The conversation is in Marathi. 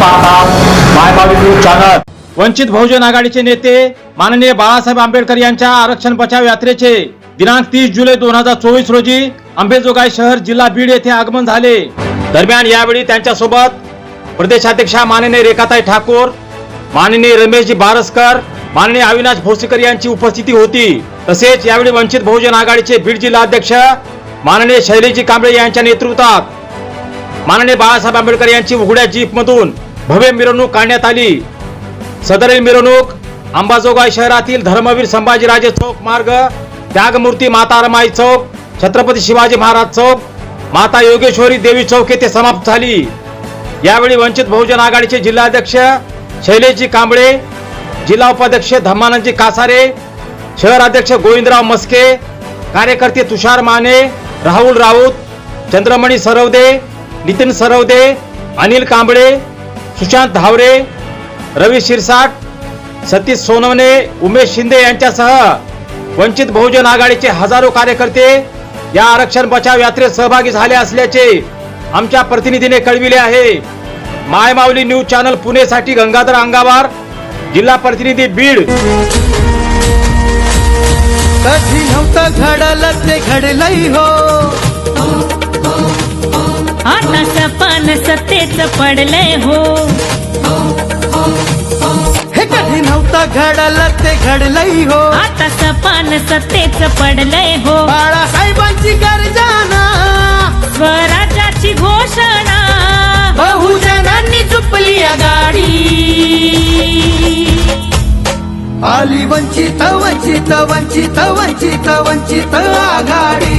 पाहता. वंचित बहुजन आघाडीचे नेते माननीय बाळासाहेब आंबेडकर यांच्या आरक्षण बचाव यात्रेचे दिनांक तीस जुलै दोन हजार चोवीस रोजी अंबेजोगाई शहर जिल्हा बीड येथे आगमन झाले. दरम्यान यावेळी त्यांच्यासोबत प्रदेशाध्यक्षा माननीय रेखाताई ठाकूर माननीय रमेशजी बारसकर माननीय अविनाश भोसेकर यांची उपस्थिती होती. तसेच यावेळी वंचित बहुजन आघाडीचे बीड जिल्हाध्यक्ष माननीय शैलेजी कांबळे यांच्या नेतृत्वात माननीय बाळासाहेब आंबेडकर यांची उघड्या जीप मधून भव्य मिरवणूक काढण्यात आली. सदरील मिरवणूक अंबाजोगाई शहरातील धर्मवीर संभाजीराजे चौक मार्ग त्यागमूर्ती माता रमाई चौक छत्रपती शिवाजी महाराज चौक माता योगेश्वरी देवी चौक येथे समाप्त झाली. यावेळी वंचित बहुजन आघाडीचे जिल्हाध्यक्ष शैलेशजी कांबळे जिल्हा उपाध्यक्ष धम्मानंदजी कासारे शहर अध्यक्ष गोविंदराव मस्के कार्यकर्ते तुषार माने राहुल राऊत चंद्रमणी सरवदे नितीन सरवदे अनिल कांबळे सुशांत धावरे रवी शिरसाट सतीश सोनवणे उमेश शिंदे यांच्यासह वंचित बहुजन आघाडीचे हजारो कार्यकर्ते या आरक्षण बचाव यात्रेत सहभागी झाले असल्याचे आमच्या प्रतिनिधीने कळविले आहे. मायमाऊली न्यूज चॅनल पुणेसाठी गंगाधर अंगावार जिल्हा प्रतिनिधी बीड. कधी नव्हतं घडलं ते घडलंय हो. सपान सत्तेच पडलंय हो. हे कधी नव्हतं घडलं ते घडलंय हो. आता सपान सत्तेच पडलंय हो. बाळासाहेबांची गर्जना स्वराज्याची घोषणा बहुजनांनी चुपली गाडी. आली वंचित वंचित वंचित वंचित वंचित आघाडी.